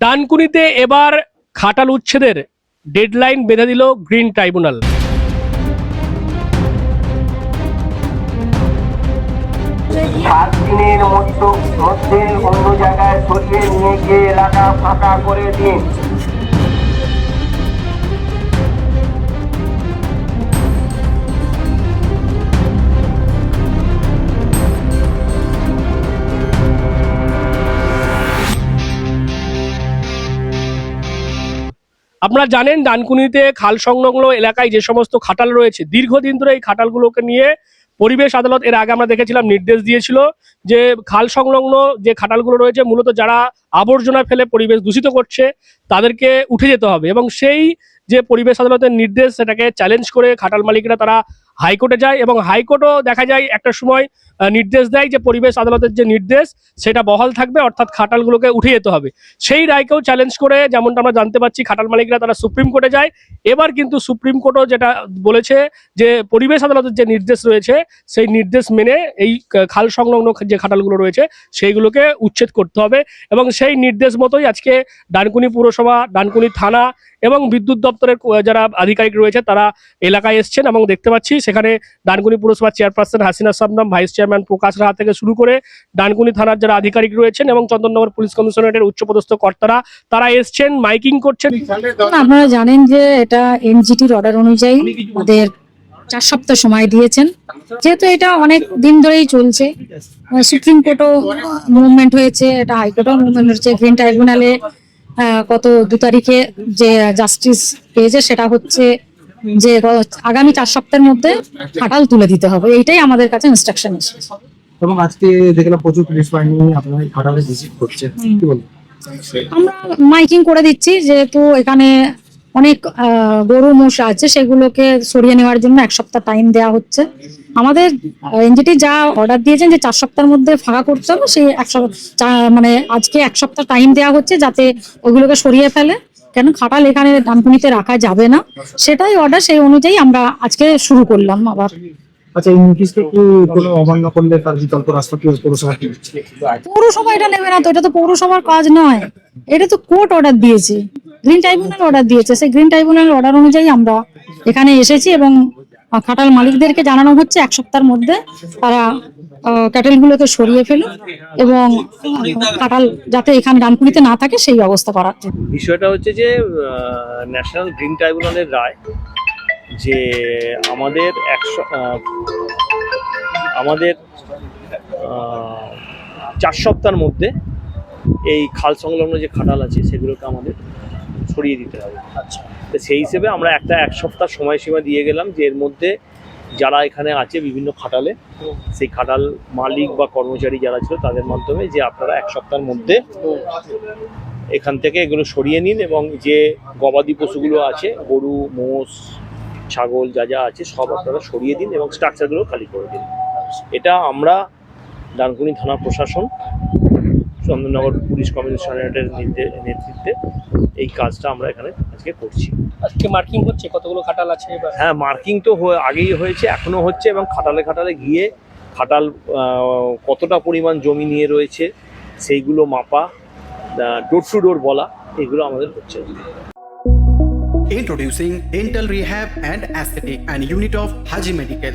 ডানকুনিতে এবার খাটাল উচ্ছেদের ডেডলাইন বেঁধে দিল গ্রিন ট্রাইব্যুনাল। সাত দিনের মধ্যে অন্য জায়গায় সরিয়ে নিয়ে গিয়ে এলাকা ফাঁকা করে দিন। আপনারা জানেন ডানকুনিতে খাল সংলগ্ন এলাকায় যে সমস্ত খাটাল রয়েছে, দীর্ঘদিন ধরে এই খাটালগুলোকে নিয়ে পরিবেশ আদালত, এর আগে আমরা দেখেছিলাম নির্দেশ দিয়েছিল যে খাল সংলগ্ন যে খাটালগুলো রয়েছে, মূলত যারা আবর্জনা ফেলে পরিবেশ দূষিত করছে, তাদেরকে উঠে যেতে হবে এবং সেই যে পরিবেশ আদালতের নির্দেশ, সেটাকে চ্যালেঞ্জ করে খাটাল মালিকরা তারা হাইকোর্টে যায় এবং হাইকোর্টও দেখা যায় একটা সময় নির্দেশ দেয় যে পরিবেশ আদালতের যে নির্দেশ, সেটা বহাল থাকবে, অর্থাৎ খাটালগুলোকে উঠে যেতে হবে। সেই রায়কেও চ্যালেঞ্জ করে যেমনটা আমরা জানতে পারছি, খাটাল মালিকরা তারা সুপ্রিম কোর্টে যায়। এবার কিন্তু সুপ্রিম কোর্টও যেটা বলেছে যে পরিবেশ আদালতের যে নির্দেশ রয়েছে, সেই নির্দেশ মেনে এই খাল সংলগ্ন যে খাটালগুলো রয়েছে, সেইগুলোকে উচ্ছেদ করতে হবে। এবং সেই নির্দেশ মতোই আজকে ডানকুনি পুরসভা, ডানকুনি থানা এবং বিদ্যুৎ দপ্তরের যারা আধিকারিক রয়েছে, তারা এলাকায় এসছেন এবং দেখতে পাচ্ছি সেখানে ডানকুনি পুরসভার chairperson Hasina Shabnam vice chairman Prakash Raha থেকে শুরু করে ডানকুনি থানার যারা আধিকারিক রয়েছেন এবং চন্দননগর পুলিশ কমিশনারেটের উচ্চপদস্থ কর্তারা, তারা এসছেন, মাইকিং করছেন। আপনারা জানেন যে এটা এনজিটির অর্ডার অনুযায়ী আমাদের চার সপ্তাহ সময় দিয়েছেন। যেহেতু এটা অনেক দিন ধরেই চলছে সুপ্রিম কোর্টও মুভমেন্ট হয়েছে, এটা হাইকোর্টও মুভমেন্ট হয়েছে গ্রিন ট্রাইব্যুনালে গত দু তারিখে যে জাস্টিস পেয়েছে সেটা হচ্ছে যে আগামী চার সপ্তাহের মধ্যে ফাটাল তুলে দিতে হবে। এইটাই আমাদের কাছে ইনস্ট্রাকশন এসেছে। এবং আজকে দেখলাম প্রচুর পুলিশ বাহিনী আপনার খাটালে ভিজিট করছে। কি বলব আমরা মাইকিং করে দিচ্ছি যেহেতু এখানে অনেক আহ, গরু মোষ আছে সেগুলোকে সরিয়ে নেওয়ার জন্য এক সপ্তাহ টাইম দেওয়া হচ্ছে। আমাদের এনজিটি যা অর্ডার দিয়েছেন যে চার সপ্তাহের মধ্যে ফাঁকা করতে হবে সেই এক মানে আজকে এক সপ্তাহ টাইম দেওয়া হচ্ছে যাতে ওগুলোকে সরিয়ে ফেলে। কেন খাটাল এখানে ডানকুনিতে রাখা যাবে না। সেটাই অর্ডার সেই অনুযায়ী আমরা আজকে শুরু করলাম আবার। আচ্ছা এই নোটিশটা কি কোনো অমান্য করলে তার বিকল্প রাস্তা কি পৌরসভা পৌরসভা এটা নেবে না তো এটা তো পৌরসভার কাজ নয়। এটা তো কোর্ট অর্ডার দিয়েছে। গ্রিন ট্রাইব্যুনাল অর্ডার দিয়েছে। সেই গ্রিন ট্রাইব্যুনাল অর্ডার অনুযায়ী আমরা এখানে এসেছি এবং খাটাল মালিকদেরকে জানানো হচ্ছে এক সপ্তাহের মধ্যে তারা ক্যাটেল গুলোকে সরিয়ে ফেলুন এবং খাটাল যাতে এখানে ডানকুনিতে না থাকে সেই ব্যবস্থা করার বিষয়টা হচ্ছে যে ন্যাশনাল গ্রিন ট্রাইব্যুনালের রায় যে আমাদের একশো আমাদের চার সপ্তাহের মধ্যে এই খাল সংলগ্ন যে খাটাল আছে সেগুলোকে আমাদের সরিয়ে দিতে হবে। আচ্ছা। তো সেই হিসেবে আমরা একটা এক সপ্তাহ সময়সীমা দিয়ে গেলাম যে এর মধ্যে যারা এখানে আছে বিভিন্ন খাটালে সেই খাটাল মালিক বা কর্মচারী যারা ছিল তাদের মাধ্যমে যে আপনারা এক সপ্তাহের মধ্যে এখান থেকে এগুলো সরিয়ে নিন এবং যে গবাদি পশুগুলো আছে গরু মোষ ছাগল যা যা আছে সব আপনারা সরিয়ে দিন এবং স্ট্রাকচারগুলো খালি করে দিন। এটা আমরা ডানকুনি থানা প্রশাসন চন্দননগর পুলিশ কমিশনারেটের নেতৃত্বে এই কাজটা আমরা এখানে আজকে করছি। আজকে মার্কিং হচ্ছে? কতগুলো খাটাল আছে এবার হ্যাঁ মার্কিং তো হয়ে- আগেই হয়েছে এখনও হচ্ছে এবং খাটালে খাটালে গিয়ে খাটাল কতটা পরিমাণ জমি নিয়ে রয়েছে সেইগুলো মাপা ডোর টু ডোর বলা এগুলো আমাদের হচ্ছে। Introducing Dental Rehab and Aesthetic and Unit of Haji Medical.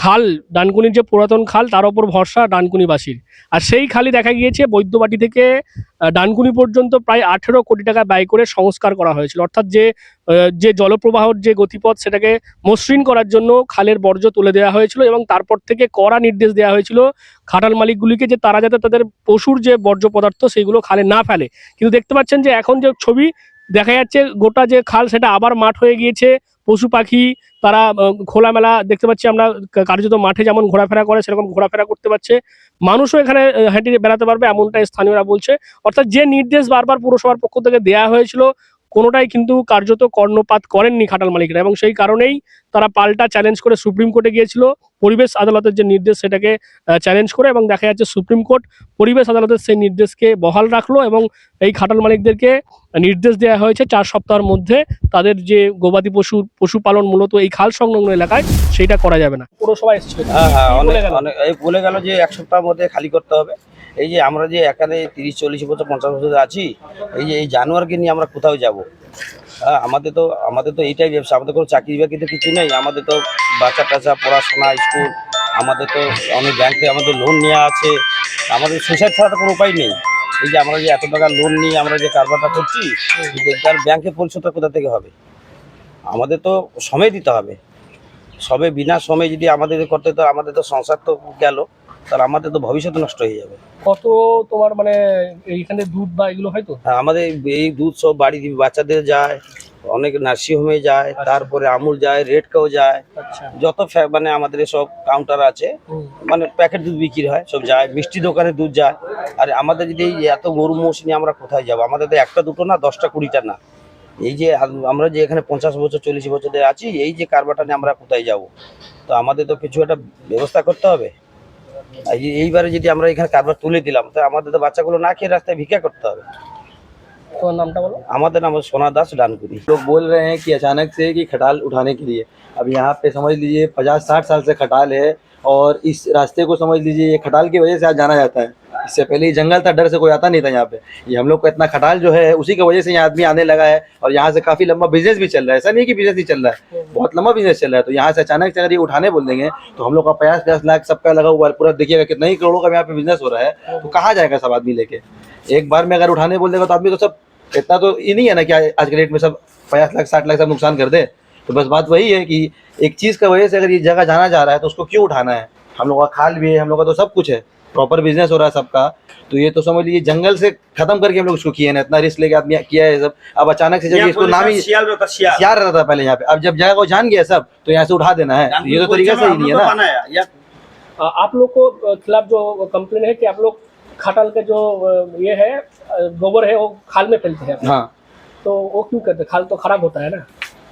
খাল, ডানকুনির যে পুরাতন খাল, তার ওপর ভরসা ডানকুনিবাসীর। আর সেই খালি দেখা গিয়েছে, বৈদ্যবাটি থেকে ডানকুনি পর্যন্ত প্রায় আঠেরো কোটি টাকা ব্যয় করে সংস্কার করা হয়েছিল। অর্থাৎ যে যে জলপ্রবাহর যে গতিপথ, সেটাকে মসৃণ করার জন্য খালের বর্জ্য তুলে দেওয়া হয়েছিল এবং তারপর থেকে কড়া নির্দেশ দেওয়া হয়েছিল খাটাল মালিকগুলিকে যে তারা যাতে তাদের পশুর যে বর্জ্য পদার্থ সেইগুলো খালে না ফেলে। কিন্তু দেখতে পাচ্ছেন যে এখন যে ছবি দেখা যাচ্ছে গোটা যে খাল সেটা আবার মাঠ হয়ে গিয়েছে। পশু পাখি তারা খোলামেলা দেখতে পাচ্ছি আমরা কার্যত মাঠে যেমন ঘোরাফেরা করে, সেরকম ঘোরাফেরা করতে পারছে। মানুষও এখানে হেঁটে বেড়াতে পারবে, এমনটাই স্থানীয়রা বলছে। অর্থাৎ যে নির্দেশ বারবার পুরসভার পক্ষ থেকে দেয়া হয়েছিল কোনোটাই কিন্তু কার্যত কর্ণপাত করেননি খাটাল মালিকরা এবং সেই কারণেই তারা পাল্টা চ্যালেঞ্জ করে সুপ্রিম কোর্টে গিয়েছিল। পরিবেশ আদালতের যে নির্দেশ সেটাকে চ্যালেঞ্জ করে এবং দেখা যাচ্ছে সুপ্রিম কোর্ট পরিবেশ আদালতের সেই নির্দেশকে বহাল রাখল এবং এই খাটাল মালিকদেরকে নির্দেশ দেওয়া হয়েছে চার সপ্তাহের মধ্যে তাদের যে গবাদি পশু পশুপালন মূলত এই খাল সংলগ্ন এলাকায় সেটা করা যাবে না। পুরসভা এসেছিল। হ্যাঁ হ্যাঁ বলে গেল যে এক সপ্তাহের মধ্যে খালি করতে হবে। এই যে আমরা যে এখানে তিরিশ, চল্লিশ বছর, পঞ্চাশ বছর আছি, এই যে এই জানোয়ারকে নিয়ে আমরা কোথাও যাব? আমাদের তো আমাদের তো এইটাই ব্যবসা। আমাদের কোনো চাকরি বাকরি তো কিছু নেই। আমাদের তো বাচ্চা টাচ্চা, পড়াশোনা, স্কুল, আমাদের তো অনেক ব্যাংকে আমাদের লোন নেওয়া আছে। আমাদের সুসাইড ছাড়া তো কোনো উপায় নেই। এই যে আমরা যে এত টাকা লোন নিয়ে আমরা যে কারবারটা করছি তার ব্যাংকে পরিশোধটা কোথা থেকে হবে? আমাদের তো সময় দিতে হবে। সবে বিনা সময় যদি আমাদের করতে তো আমাদের তো সংসার তো গেল। তাহলে আমাদের তো ভবিষ্যৎ নষ্ট হয়ে যাবে। কত তোমার মানে এইখানে দুধ বা এগুলো হয়তো আর আমাদের এই দুধ সব বাড়ি বাচ্চাদের যায় অনেক নার্সিং হোমে যায় তারপরে আমুল যায় রেডকেও যায়। আচ্ছা। যত ফ্যা- মানে আমাদের সব কাউন্টার আছে হুম। মানে প্যাকেট দুধ বিক্রি হয় সব যায় মিষ্টি দোকানে দুধ যায়। আর আমাদের যদি এই এত গরু মোষ নিয়ে আমরা কোথায় যাব? আমাদের তো একটা দুটো না দশটা কুড়িটা না। এই যে আম- আমরা যে এখানে পঞ্চাশ বছর চল্লিশ বছর ধরে আছি এই যে কারবারটা নিয়ে আমরা কোথায় যাব? তো আমাদের তো কিছু একটা ব্যবস্থা করতে হবে। এইবারে যদি আমরা এখানে কারবার তুলে দিলাম তো আমাদের তো বাচ্চাগুলো না খেয়ে রাস্তায় ভিক্ষা করতে হবে তোমার নামটা বলো আমাদের নাম সোনা দাস ডানকুনি लोग बोल रहे हैं कि अचानक से कि खटाल उठाने के लिए अब यहाँ पे समझ लीजिए पचास साठ साल से खटाल है और इस रास्ते को समझ लीजिए ये खटाल की वजह से आज जाना जाता है इससे पहले ये जंगल था, डर से कोई आता नहीं था यहाँ पे। ये हम लोग का इतना खटाल जो है, उसी की वजह से यहाँ आदमी आने लगा है और यहाँ से काफ़ी लंबा बिज़नेस भी चल रहा है। ऐसा नहीं कि बिज़नेस नहीं चल रहा है, बहुत लंबा बिज़नेस चल रहा है। तो यहाँ से अचानक से अगर ये उठाने बोल देंगे तो हम लोग का पचास पचास लाख सबका लगा हुआ है। पूरा देखिएगा कितना ही करोड़ों का यहाँ पे बिज़नेस हो रहा है। तो कहाँ जाएगा सब आदमी लेके? एक बार में अगर उठाने बोल देगा तो आदमी तो सब, इतना तो ये नहीं है ना कि आज के डेट में सब पचास लाख, साठ लाख सब नुकसान कर दे। तो बस बात वही है कि एक चीज़ का वजह से अगर ये जगह जाना जा रहा है तो उसको क्यों उठाना है? हम लोग का खाल भी है, हम लोग का तो सब कुछ है। प्रॉपर बिज़नेस हो रहा है सबका। तो ये तो समझ लीजिए जंगल से खत्म करके हम लोग उसको किए ना इतना रिस्क लेके आदमी किया है सब। अब अचानक से जब इसको नाम ही सियार रहता था पहले यहाँ पे। अब जब जगह वो जान गया सब तो यहाँ से उठा देना है। ये तो तरीका सही नहीं है ना। आप लोग को खिलाफ जो कंप्लेन है कि आप लोग खटल का जो ये है गोबर है वो खाल में फैलते हैं। हाँ। तो वो क्यों करते खाल तो खराब होता है ना।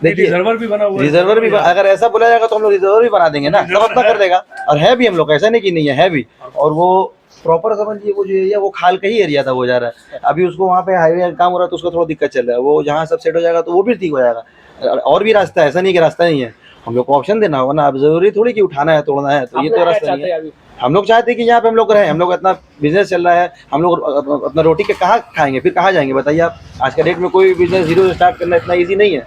देखिए रिजर्वर भी बना हुआ है। रिजर्वर भी अगर ऐसा बोला जाएगा तो हम लोग रिजर्वर भी बना देंगे ना। सब अपना कर देगा। और है भी हम लोग ऐसा नहीं कि नहीं है है भी और वो प्रॉपर समझिए वो जो एरिया वो खाल का ही एरिया था वो जा रहा है। अभी उसको वहाँ पे हाईवे काम हो रहा है तो उसका थोड़ा दिक्कत चल रहा है। वो जहाँ सब सेट हो जाएगा तो वो भी ठीक हो जाएगा। और भी रास्ता है ऐसा नहीं कि रास्ता नहीं है। हम लोग को ऑप्शन देना होगा ना। अब ज़रूरी थोड़ी कि उठाना है तोड़ना है तो ये तो रास्ता नहीं है हम लोग चाहते हैं कि यहाँ पे हम लोग रहे। हम लोग इतना बिज़नेस चल रहा है। हम लोग अपना रोटी के कहाँ खाएँगे? फिर कहाँ जाएँगे? बताइए आप। आज का डेट में कोई बिज़नेस ज़ीरो से स्टार्ट करना इतना ईजी नहीं है।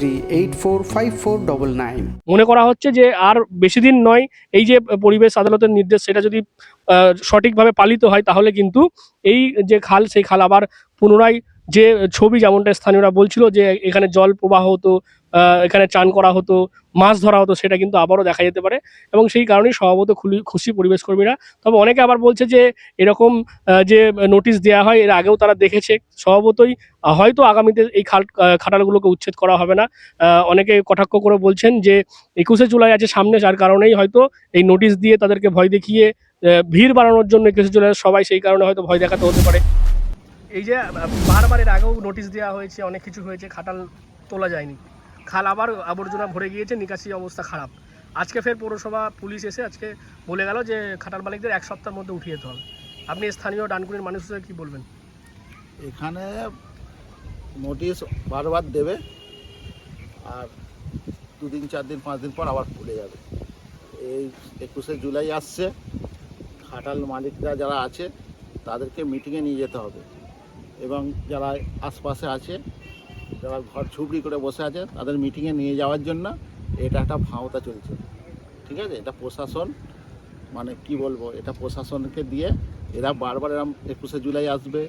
eight four five four double nine মনে করা হচ্ছে যে আর বেশি দিন নয়, এই যে পরিবেশ আদালতের নির্দেশ, সেটা যদি সঠিকভাবে পালিত হয়, তাহলে কিন্তু এই যে খাল, সেই খাল আবার পুনরায় যে ছবি যেমনটা স্থানীয়রা বলছিল যে এখানে জল প্রবাহ হতো এখানে চান করা হতো, মাছ ধরা হতো, সেটা কিন্তু আবারও দেখা যেতে পারে এবং সেই কারণেই স্বভাবত খুলি- খুশি পরিবেশ কর্মীরা। তবে অনেকে আবার বলছে যে এরকম যে নোটিশ দেওয়া হয়, এর আগেও তারা দেখেছে। স্বভাবতই হয়তো আগামীতে এই খাল খাটালগুলোকে উচ্ছেদ করা হবে না। অনেকে কটাক্ষ করে বলছেন যে একুশে জুলাই আছে সামনে, যার কারণেই হয়তো এই নোটিশ দিয়ে তাদেরকে ভয় দেখিয়ে ভিড় বাড়ানোর জন্য একুশে জুলাই সবাই সেই কারণে হয়তো ভয় দেখাতে হতে পারে। এই যে বারবার এর আগেও নোটিশ দেওয়া হয়েছে, অনেক কিছু হয়েছে, খাটাল তোলা যায়নি। খাল আবার আবর্জনা ভরে গিয়েছে, নিকাশি অবস্থা খারাপ। আজকে ফের পৌরসভা পুলিশ এসে আজকে বলে গেল যে, খাটাল মালিকদের এক সপ্তাহের মধ্যে উঠিয়ে যেতে হবে। আপনি স্থানীয় ডানকুনির মানুষ হিসেবে কি বলবেন? এখানে নোটিশ বারবার দেবে, আর দুদিন চার দিন, পাঁচ দিন পর আবার খুলে যাবে। এই একুশে জুলাই আসছে, খাটাল মালিকরা যারা আছে, তাদেরকে মিটিংয়ে নিয়ে যেতে হবে। এবং যারা আশপাশে আছে, যারা ঘর ছুবড়ি করে বসে আছে, তাদের মিটিংয়ে নিয়ে যাওয়ার জন্য এটা একটা ভাওতা চলছে। ঠিক আছে? এটা প্রশাসন মানে কি বলব? এটা প্রশাসনকে দিয়ে এরা বারবার এরম একুশে জুলাই আসবে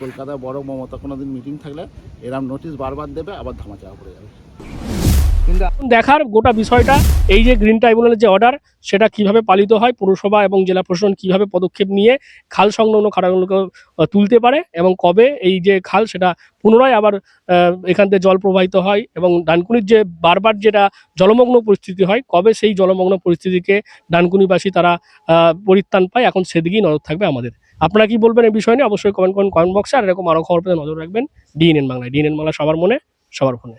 কলকাতায় বড় মমতা কোনো দিন মিটিং থাকলে এরম নোটিশ বারবার দেবে, আবার ধামাচাপা পড়ে যাবে। দেখার গোটা বিষয়টা এই যে গ্রিন ট্রাইব্যুনালের যে অর্ডার সেটা কীভাবে পালিত হয়, পৌরসভা এবং জেলা প্রশাসন কীভাবে পদক্ষেপ নিয়ে খাল সংলগ্ন খাটাগুলোকে তুলতে পারে এবং কবে এই যে খাল, সেটা পুনরায় আবার এখান থেকে জল প্রবাহিত হয় এবং ডানকুনির যে বারবার যেটা জলমগ্ন পরিস্থিতি হয়, কবে সেই জলমগ্ন পরিস্থিতিকে ডানকুনিবাসী তারা পরিত্রাণ পায়, এখন সেদিকেই নজর থাকবে আমাদের। আপনারা কি বলবেন এই বিষয় নিয়ে? অবশ্যই কমেন্ট করুন কমেন্ট বক্সে আর এরকম আরও খবর পেতে নজর রাখবেন। ডিএনএন বাংলায় ডিএনএন বাংলা সবার মনে, সবার ফোনে।